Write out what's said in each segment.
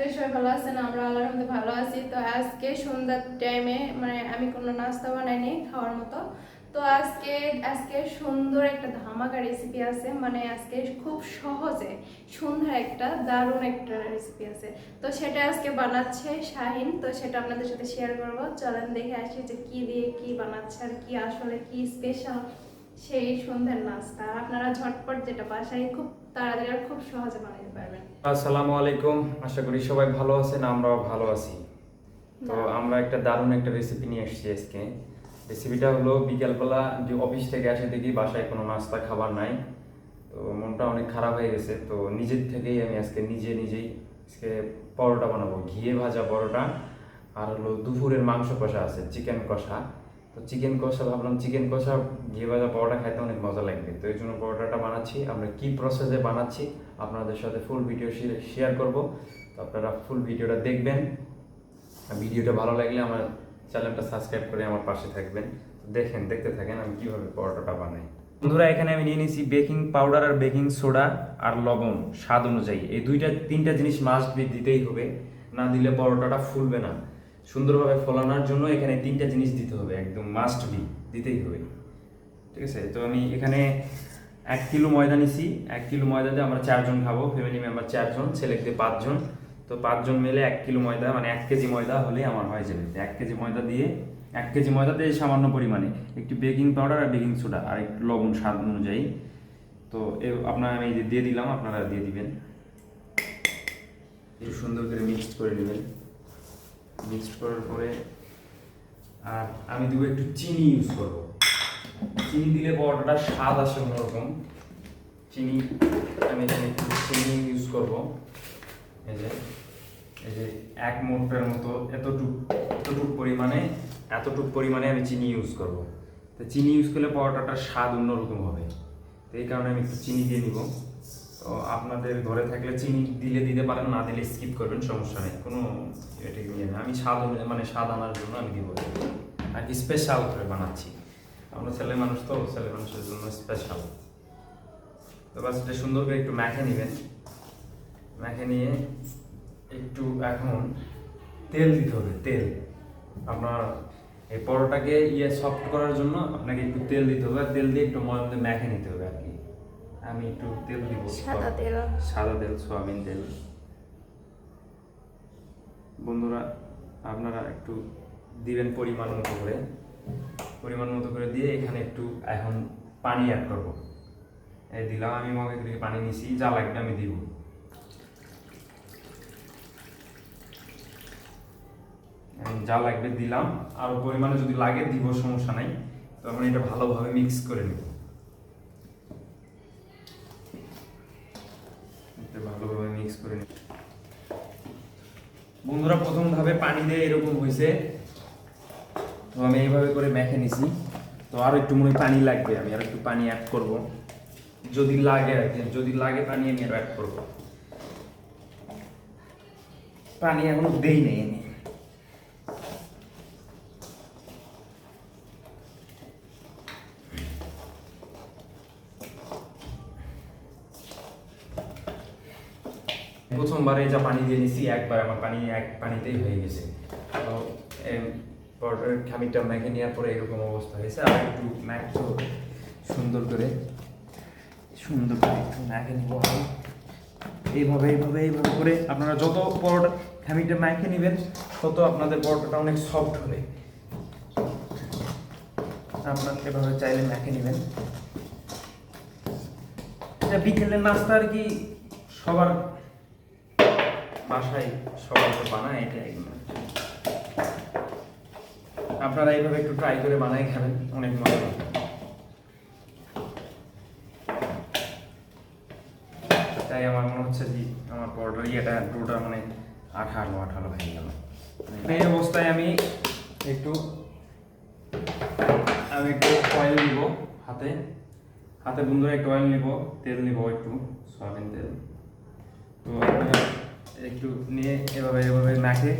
করি সবাই ভালো আছেন, আমরা আল্লাহর ভালো আছি। তো আজকে সন্ধ্যার টাইমে মানে আমি কোনো নাস্তা বানাইনি খাওয়ার মতো। তো আজকে আজকে সুন্দর একটা ধামাকা রেসিপি আছে মানে আজকে খুব সহজে সুন্দর একটা, দারুণ একটা রেসিপি আছে। তো সেটা আজকে বানাচ্ছে শাহিন, তো সেটা আপনাদের সাথে শেয়ার করব। চলেন দেখে আসি যে কি দিয়ে কি বানাচ্ছে আর কি, আসলে কি স্পেশাল সেই সন্ধ্যার নাস্তা। আপনারা ঝটপট যেটা বাসায় খুব তাড়াতাড়ি আর খুব সহজে বানাতে পারবেন। আসসালামু আলাইকুম। আশা করি সবাই ভালো আছেন আমরাও ভালো আছি। তো আমরা একটা দারুণ একটা রেসিপি নিয়ে এসেছি আজকে। রেসিপিটা হলো বিকালবেলা যে অফিস থেকে আসে দেখি বাসায় কোনো নাস্তা খাবার নাই। তো মনটা অনেক খারাপ হয়ে গেছে। তো নিজের থেকেই আমি আজকে নিজে নিজেই আজকে পরোটা বানাবো। ঘিয়ে ভাজা পরোটা আর হলো দুপুরের মাংস কষা আছে চিকেন কষা। তো চিকেন কষা, ভাবলাম চিকেন কষা ঘিয়ে ভাজা পরোটা খাইতে অনেক মজা লাগবে। তো এই জন্য পরোটাটা বানাচ্ছি। আমরা কি প্রসেসে বানাচ্ছি, আপনাদের সাথে ফুল ভিডিও শেয়ার করব। তো আপনারা ফুল ভিডিওটা দেখবেন। ভিডিওটা ভালো লাগলে আমার চ্যানেলটা সাবস্ক্রাইব করে আমার পাশে থাকবেন। দেখেন, দেখতে থাকেন আমি কীভাবে পরোটাটা বানাই। বন্ধুরা, এখানে আমি নিয়ে নিয়েছি বেকিং পাউডার আর বেকিং সোডা আর লবণ, স্বাদ অনুযায়ী। এই দুইটা, তিনটা জিনিস মাস্ট বি দিতেই হবে। না দিলে পরোটাটা ফুলবে না। সুন্দরভাবে ফলানোর জন্য এখানে তিনটা জিনিস দিতে হবে, একদম মাস্ট বি দিতেই হবে। ঠিক আছে? তো আমি এখানে এক কিলো ময়দা নিছি। এক কিলো ময়দা দিয়ে আমরা চারজন খাব ফ্যামিলি মেম্বার চারজন ছেলেকে পাঁচজন। তো পাঁচজন মিলে এক কিলো ময়দা মানে এক কেজি ময়দা হলেই আমার হয়ে যাবে। এক কেজি ময়দা দিয়ে, এক কেজি ময়দা দিয়ে সামান্য পরিমাণে একটু বেকিং পাউডার আর বেকিং সোডা আর একটু লবণ স্বাদ অনুযায়ী। তো এ, আপনার আমি দিয়ে দিলাম, আপনারা দিয়ে দিবেন। একটু সুন্দর করে মিক্সড করে নেবেন। মিক্সড করার পরে আর আমি দেবো একটু চিনি ইউজ করব। চিনি দিলে পরোটাটা স্বাদ আসে অন্যরকম। চিনি, আমি এখানে একটু চিনি ইউজ করব। এই যে এই যে এক মোটের মতো এতটুক এতটুক পরিমাণে এতটুক পরিমাণে আমি চিনি ইউজ করব। তো চিনি ইউজ করলে পরোটাটার স্বাদ অন্যরকম হবে। তো এই কারণে আমি একটু চিনি দিয়ে নিব। তো আপনাদের ঘরে থাকলে চিনি দিলে দিতে পারেন, না দিলে স্কিপ করবেন, সমস্যা নেই। কোনো ইয়ে আমি স্বাদ মানে স্বাদ আনার জন্য আমি দিব। আর স্পেশাল করে বানাচ্ছি। আমরা ছেলে মানুষ তো ছেলে মানুষের জন্য স্পেশাল তো বাস এটা সুন্দর করে একটু ম্যাখে নেবেন। ম্যাখে নিয়ে একটু এখন তেল দিতে হবে তেল। আপনার এই পরোটাকে ইয়ে সফট করার জন্য আপনাকে একটু তেল দিতে হবে আর তেল দিয়ে একটু মধ্যে ম্যাখে নিতে হবে আর কি। আমি একটু তেল দিব। সাদা তেল। সাদা তেল সয়াবিন তেল। বন্ধুরা, আপনারা একটু দিবেন পরিমাণ মতো করে। পরিমাণ মতো করে দিয়ে এখানে একটু এখন পানি অ্যাড করব। এই দিলাম আমি মগে থেকে পানি নিছি, যা লাগবে আমি দিব। যা লাগবে দিলাম, আর পরিমাণে যদি লাগে দিব, সমস্যা নাই। তো তখন এটা ভালোভাবে মিক্স করে নেব। ভালোভাবে মিক্স করে নিই বন্ধুরা প্রথম ধাপে পানি দিয়ে এরকম হয়েছে। তো আমি এইভাবে করে মেখে নিছি। তো আরও একটু মনে পানি লাগবে, আমি আর একটু পানি অ্যাড করব। যদি লাগে আর যদি লাগে পানি আমি আর অ্যাড করব। পানি এখনও দেই নেই আমি। প্রথমবারে যা পানি দিয়ে নিছি একবার আমার পানি এক পানিতেই হয়ে গেছে। তো এম, পরোটার খামিরটা মেখে নেওয়ার পরে এরকম অবস্থা হয়েছে। আর একটু ম্যাখতে সুন্দর করে সুন্দর করে একটু মেখে নিব এইভাবে এইভাবে এইভাবে করে আপনারা যত পরোটা খামিরটা মেখে নেবেন তত আপনাদের পরোটাটা অনেক সফট হবে। আপনার এভাবে চাইলে মেখে নেবেন। এটা বিকেলের নাস্তা আর কি সবার বাসায় সবাই বানায় এটা আপনারা এইভাবে একটু ট্রাই করে বানাই খাবেন, অনেক মজা তাই আমার মনে হচ্ছে যে আমার পরোটার ইয়েটা ডোটা মানে আঠালো আঠালো হয়ে গেল। এই অবস্থায় আমি একটু আমি একটু অয়েল নিব হাতে। হাতে বন্ধুরা একটু অয়েল নিব, তেল নিব একটু, সয়াবিন তেল। তো আপনারা একটু নিয়ে এভাবে এভাবে নাকে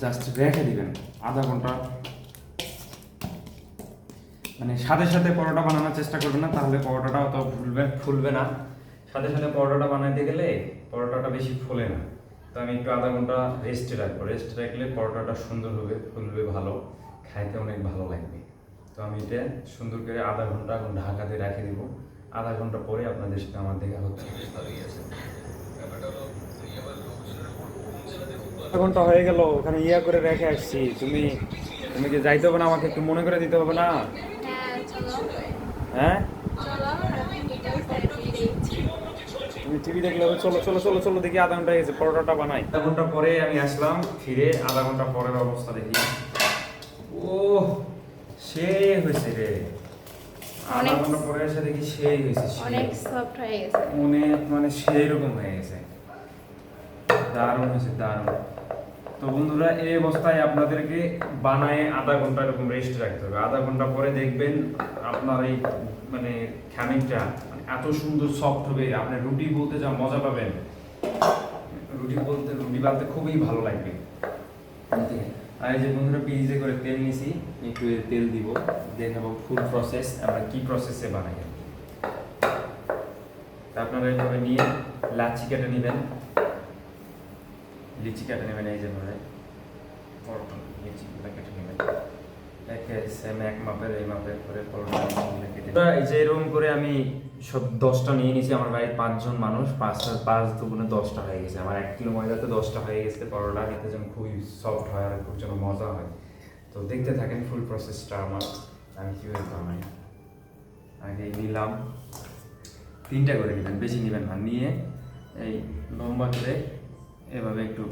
জাস্ট রেখে দিবেন। আধা ঘণ্টা। মানে সাথে সাথে পরোটা বানানোর চেষ্টা করবেন না তাহলে পরোটাটা অত ফুলবে ফুলবে না। সাথে সাথে পরোটাটা বানাইতে গেলে পরোটাটা বেশি ফোলে না। তো আমি একটু আধা ঘণ্টা রেস্টে রাখব। রেস্টে রাখলে পরোটাটা সুন্দর হবে ফুলবে ভালো। খাইতে অনেক ভালো লাগবে। তো আমি এটা সুন্দর করে আধা ঘণ্টা এখন ঢাকাতে রেখে দিব। আধা ঘণ্টা পরে আপনাদের সাথে আমার দেখা হচ্ছে। আধা ঘণ্টা হয়ে গেল ওখানে ইয়া করে রেখে আসছি। তুমি তুমি কি যাইতে হবে না? আমাকে একটু মনে করে দিতে হবে না? হ্যাঁ চলো। হ্যাঁ? তুমি টিভি দেখলে হবে চলো চলো চলো চলো দেখি আধা ঘণ্টা হয়ে গেছে পরোটাটা বানাই। আধা ঘণ্টা পরে আমি আসলাম ফিরে আধা ঘণ্টা পরের অবস্থা দেখি। ও সে হয়েছে রে। আধা ঘণ্টা পরে এসে দেখি সেই হয়েছে অনেক সফট হয়ে গেছে। অনেক মানে সেই রকম হয়ে গেছে। দারুণ হয়েছে দারুণ। তো বন্ধুরা, এই অবস্থায় আপনাদেরকে বানায় আধা ঘণ্টা এরকম রেস্ট রাখতে হবে। আধা ঘণ্টা পরে দেখবেন আপনার এই মানে খামিরটা মানে এত সুন্দর সফট হবে। আপনি রুটি বলতে যা মজা পাবেন। রুটি বলতে, রুটি বানতে খুবই ভালো লাগবে। আর এই যে বন্ধুরা পিজে করে তেল নিছি, একটু তেল দিব দেখাবো ফুল প্রসেস আমরা কি প্রসেসে বানাই? আপনারা এইভাবে নিয়ে লাচি কেটে নেবেন। লিচি কেটে নেবেন এই যেভাবে লিচিগুলো কেটে নেবেন। একে সেম এক মাপের, এই মাপের করে পরোটা। এই যে এরকম করে আমি সব দশটা নিয়ে নিয়েছি আমার বাড়ির পাঁচজন মানুষ, পাঁচটা, পাঁচ দুগুণে দশটা হয়ে গেছে। আমার এক কিলো ময়দাতে দশটা হয়ে গেছে পরোটা, খেতে যেন খুবই সফট হয় আর খুব যেন মজা হয়। তো দেখতে থাকেন ফুল প্রসেসটা আমার, আমি কীভাবে বানাই। আগে নিলাম। তিনটা করে নেবেন বেশি নেবেন না, নিয়ে এই লম্বা করে এভাবে একটু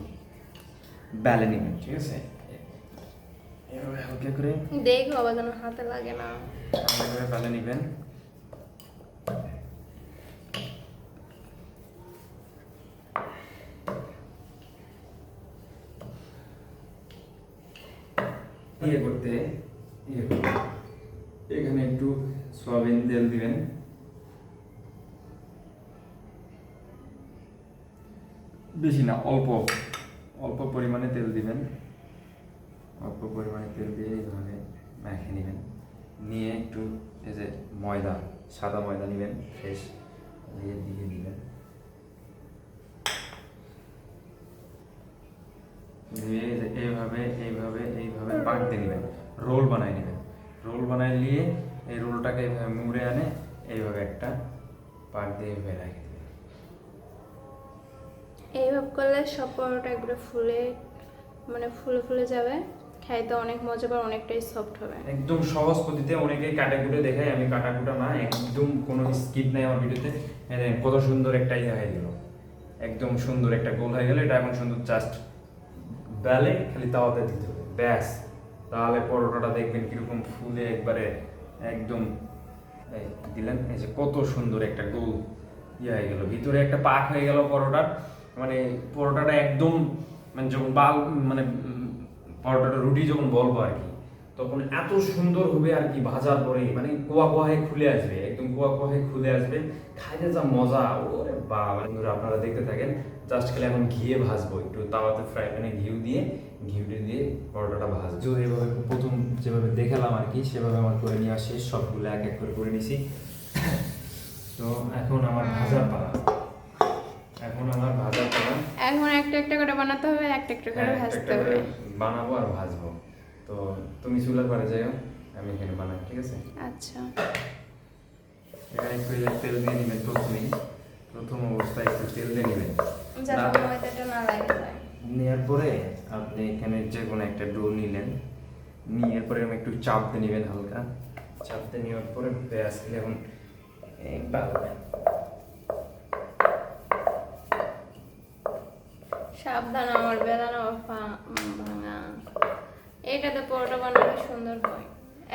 বেলে নেবেন ঠিক আছে? এভাবে হালকা করে দেখো আবার যেন হাতে লাগে না। করে বেলে নেবেন। ইয়ে করতে ইয়ে করতে। এখানে একটু সয়াবিন তেল দিবেন। বেশি না, অল্প অল্প পরিমাণে তেল দিবেন। অল্প পরিমাণে তেল দিয়ে এইভাবে মেখে নেবেন। নিয়ে একটু এই যে ময়দা, সাদা ময়দা নেবেন, ফ্রেশ দিয়ে দিয়ে দিবেন। দিয়ে এই এইভাবে এইভাবে এইভাবে পাকতে নেবেন। রোল বানাই নেবেন। রোল বানাই নিয়ে এই রোলটাকে এইভাবে মুড়ে আনে, এইভাবে একটা পাক দিয়ে এইভাবে এইভাবে করলে সব পরোটা একবারে ফুলে মানে ফুলে ফুলে যাবে। খাইতে অনেক মজা পাবে অনেকটাই সফট হবে। একদম সহজ পদ্ধতিতে অনেকে কাটাকুটে দেখায় আমি কাটাকুটা না, একদম কোনো স্কিপ নাই আমার ভিডিওতে। কত সুন্দর একটা ইয়ে হয়ে গেল। একদম সুন্দর একটা গোল হয়ে গেল। এটা এখন সুন্দর জাস্ট বেলে খালি তাওয়াতে দিতে হবে। ব্যাস। তাহলে পরোটাটা দেখবেন কীরকম ফুলে একবারে একদম দিলেন, এই যে কত সুন্দর একটা গোল ইয়ে হয়ে গেল। ভিতরে একটা পাক হয়ে গেল পরোটার। মানে পরোটাটা একদম মানে যখন বাল মানে পরোটাটা রুটি যখন বলব আর কি, তখন এত সুন্দর হবে আর কি ভাজার পরে মানে কোয়া কোয়াহে খুলে আসবে, একদম কোয়া কোয়াহে খুলে আসবে, খাইতে যা মজা, ওরে বন্ধুরা আপনারা দেখতে থাকেন জাস্ট খালি এখন ঘিয়ে ভাজবো, একটু তাওয়াতে ফ্রাই প্যানে ঘিউ দিয়ে ঘিউটি দিয়ে পরোটাটা ভাজবো। তো এইভাবে প্রথম যেভাবে দেখালাম আর কি, সেভাবে আমার করে নিয়ে আসে সবগুলো এক এক করে করে নিছি। তো এখন আমার ভাজার পালা এখন আমার ভাজার পালা এখন একটা একটা করে বানাতে হবে একটা একটা করে হ্যাঁ, ভাজতে হবে। বানাবো আর ভাজবো। তো তুমি চুলার পারে যাও আমি এখানে বানাই ঠিক আছে? আচ্ছা। এখানে একটু তেল দিয়ে নেবেন প্রথমেই প্রথম অবস্থায় একটু তেল দিয়ে নেবেন যাতে ময়দাটা না লাগে। যায় নেওয়ার পরে আপনি এখানে যে কোনো একটা ডো নিলেন নিয়ে পরে একটু চাপতে নেবেন হালকা। চাপতে নেওয়ার পরে ব্যাস এখন এই সাবধান আমার বেদানা ভাঙা। এইটাতে পরোটা বানালে সুন্দর হয়।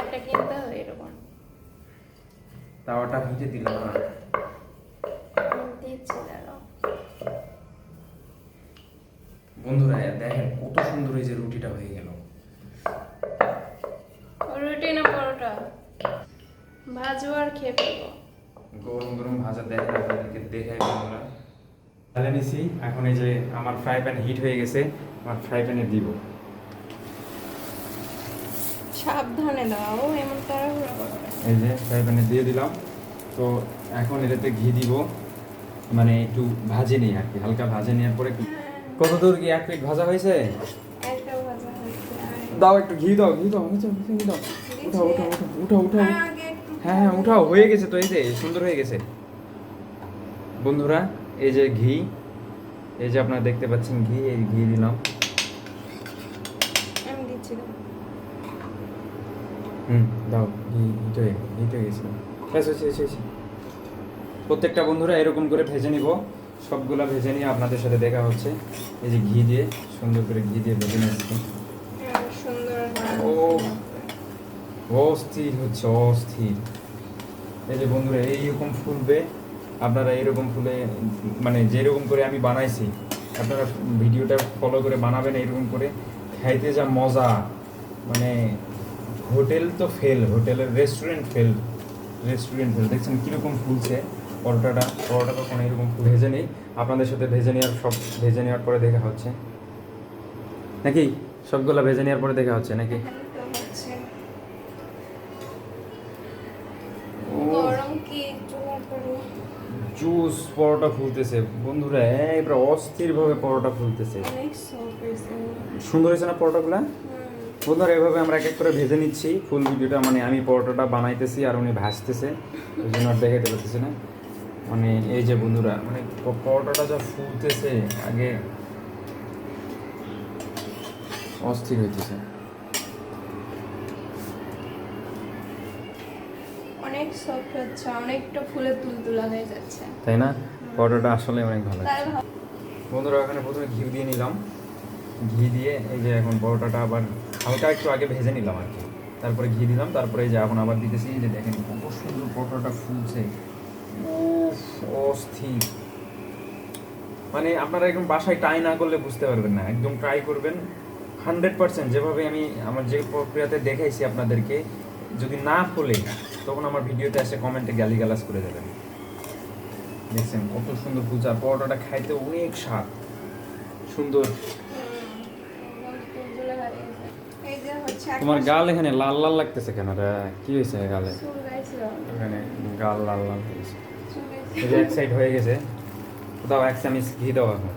একটা কিনতে হবে এরকম। তাওয়াটা হিটে দিলাম না? দিচ্ছি দাঁড়াও। বন্ধুরা দেখেন কত সুন্দর এই যে রুটিটা হয়ে গেল। রুটি না পরোটা? ভাজবো আর খেয়ে গরম গরম ভাজা দেখেন আপনাদেরকে দেখাই বন্ধুরা। ঢালে নিছি। এখন এই যে আমার ফ্রাই প্যান হিট হয়ে গেছে আমার ফ্রাই প্যানে দিব। সাবধানে দাও এমন তাড়াহুড়া করো এই যে ফ্রাই প্যানে দিয়ে দিলাম। তো এখন এটাতে ঘি দিব। মানে একটু ভাজে নিই আর কি হালকা ভাজে নেওয়ার পরে কি- কত দূর কি এক প্লেট ভাজা হয়েছে? দাও একটু ঘি দাও ঘি দাও ঘি দাও ঘি দাও। উঠাও উঠাও উঠাও উঠাও একটু হ্যাঁ হ্যাঁ উঠাও হয়ে গেছে তো এই যে সুন্দর হয়ে গেছে। বন্ধুরা এই যে ঘি এই যে আপনারা দেখতে পাচ্ছেন ঘি এই ঘি দিলাম। হুম দাও ঘি ঘিটা হয়ে ঘিটা হয়ে গেছে ব্যাস হয়েছে হয়েছে হয়েছে প্রত্যেকটা বন্ধুরা এরকম করে ভেজে নিব। সবগুলা ভেজে নিয়ে আপনাদের সাথে দেখা হচ্ছে। এই যে ঘি দিয়ে সুন্দর করে ঘি দিয়ে ভেজে আর সুন্দর ও। অস্থির হচ্ছে অস্থির। এই যে বন্ধুরা এইরকম ফুলবে। আপনারা এরকম ফুলে মানে যেরকম করে আমি বানাইছি, আপনারা ভিডিওটা ফলো করে বানাবেন এরকম করে, খাইতে যা মজা। মানে হোটেল তো ফেল হোটেলের রেস্টুরেন্ট ফেল রেস্টুরেন্ট ফেল দেখছেন কীরকম ফুলছে পরোটাটা? পরোটা তখন এরকম ফুল ভেজে নেই। আপনাদের সাথে ভেজে নেওয়ার সব, ভেজে নেওয়ার পরে দেখা হচ্ছে। নাকি? সবগুলা ভেজে নেওয়ার পরে দেখা হচ্ছে নাকি এখানে তো হচ্ছে ও গরম কি জোগাড় করি জুস পরোটা ফুলতেছে। বন্ধুরা এবার অস্থির ভাবে পরোটা ফুলতেছে। সুন্দর হয়েছে না পরোটাগুলা। বন্ধুরা এভাবে আমরা এক এক করে ভেজে নিচ্ছি। ফুল ভিডিওটা মানে আমি পরোটাটা বানাইতেছি আর উনি ভাসতেছে ওই জন্য আর দেখাতে পারতেছি না। মানে এই যে বন্ধুরা মানে পরোটাটা যা ফুলতেছে আগে অস্থির হইতেছে। অনেক সফট হচ্ছে অনেকটা ফুলে তুলতুলা হয়ে যাচ্ছে। তাই না? পরোটাটা আসলে অনেক ভালো বন্ধুরা এখানে প্রথমে ঘি দিয়ে নিলাম। ঘি দিয়ে এই যে এখন পরোটাটা আবার হালকা একটু আগে ভেজে নিলাম আর কি। তারপরে ঘি দিলাম তারপরে এই যে এখন আবার দিতেছি যে দেখেন কত সুন্দর পরোটাটা ফুলছে। অস্থির। মানে আপনারা একদম বাসায় ট্রাই না করলে বুঝতে পারবেন না। একদম ট্রাই করবেন। হান্ড্রেড পার্সেন্ট যেভাবে আমি আমার যে প্রক্রিয়াতে দেখাইছি আপনাদেরকে যদি না ফুলে তখন আমার ভিডিওতে এসে কমেন্টে গালি গালাজ করে দেবেন। দেখছেন, কত সুন্দর আর পরোটাটা খাইতে অনেক স্বাদ। সুন্দর। তোমার গাল এখানে লাল লাল লাগতেছে কেন রে? কি হয়েছে গালে? এখানে গাল লাল লাল হয়ে যে এক সাইড হয়ে গেছে। দাও, এক চামিচ ঘি দাও এখন।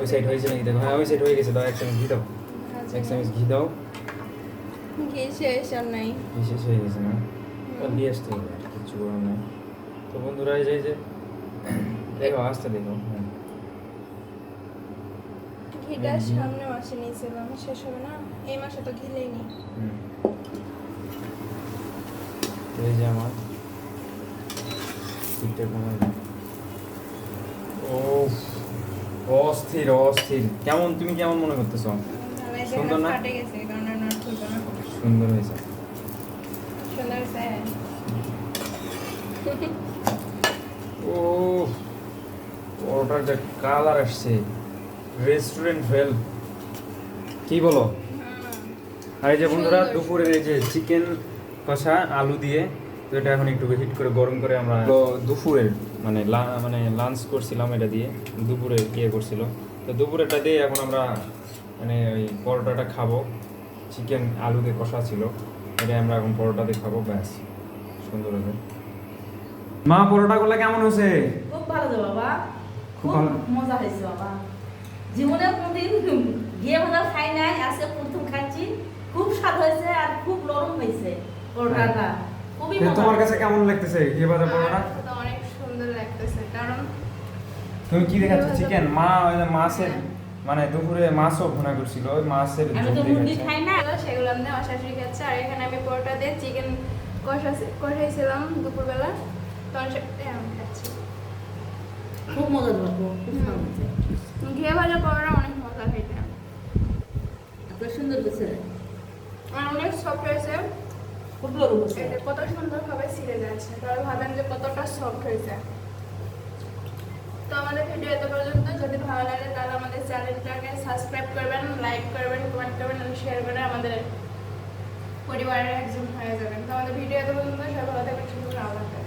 ওই সাইড হয়েছে নাকি? দেখো হ্যাঁ ওই সাইড হয়ে গেছে। দাও, এক চামিচ ঘি দাও। এক চামিচ ঘি দাও। ঘি শেষ আর নাই। ঘি শেষ হয়ে গেছে না? তো আসতে হবে আর কিছু করার নাই। তো বন্ধুরা এই যে দেখো আসতে দেখো হ্যাঁ। ঘিটা সামনে মাসে নিয়েছিলাম শেষ হবে না? এই মাসে তো ঘি লেইনি হুম। তো এই যে আমার ও অস্থির অস্থির। কেমন তুমি কেমন মনে করতেছো? সুন্দর না? ফাটে গেছে কারণ আর নট খুলবে না সুন্দর হয়েছে। সুন্দর হয়েছে ও পরোটার যে কালার আসছে রেস্টুরেন্ট ফেল কি বলো? আর এই যে বন্ধুরা। দুপুরের এই যে চিকেন কষা আলু দিয়ে তো এটা এখন একটু হিট করে গরম করে আমরা তো দুপুরের মানে লা- মানে লাঞ্চ করছিলাম এটা দিয়ে দুপুরে ইয়ে করছিল। তো দুপুরেটা দিয়ে এখন আমরা মানে ওই পরোটাটা খাব। চিকেন আলু দিয়ে কষা ছিল এটা আমরা এখন পরোটা দিয়ে খাব ব্যাস। সুন্দর হবে। মা পরোটাগুলো কেমন হয়েছে? খুব ভালো তো বাবা। খুব ভালো। মজা হয়েছে বাবা। জীবনে কোনদিন গিয়ে ভাজা খাই নাই আজকে প্রথম খাচ্ছি খুব স্বাদ হয়েছে আর খুব নরম হয়েছে পরোটাটা। খুবই তোমার কাছে কেমন লাগতেছে ঘি ভাজা পরোটা? তো অনেক সুন্দর লাগতেছে কারণ তুমি কি দেখাচ্ছ? চিকেন? মা মাছের মানে দুপুরে মাছও ভুনা করছিল ওই মাছের আমি তো মুরগি খাই না সেগুলো আমি আমার শাশুড়ি খাচ্ছে আর এখানে আমি পরোটা দিয়ে চিকেন কষা কষাইছিলাম দুপুরবেলা। তখন সেটাই আমি খাচ্ছি। খুব মজা লাগবো খুব ঘিয়ে ভাজা পরোটা অনেক মজা খাইতে এত সুন্দর হয়েছে। আর অনেক সফট হয়েছে। খুব কত সুন্দরভাবে ছিঁড়ে যাচ্ছে। তাহলে ভাবেন যে কতটা সফট হয়েছে। তো আমাদের ভিডিও এত পর্যন্ত যদি ভালো লাগে তাহলে আমাদের চ্যানেলটাকে সাবস্ক্রাইব করবেন লাইক করবেন কমেন্ট করবেন এবং শেয়ার করে আমাদের পরিবারের একজন হয়ে যাবেন তো আমাদের ভিডিও এত পর্যন্ত, সবাই ভালো থাকবেন আল্লাহ হাফেজ।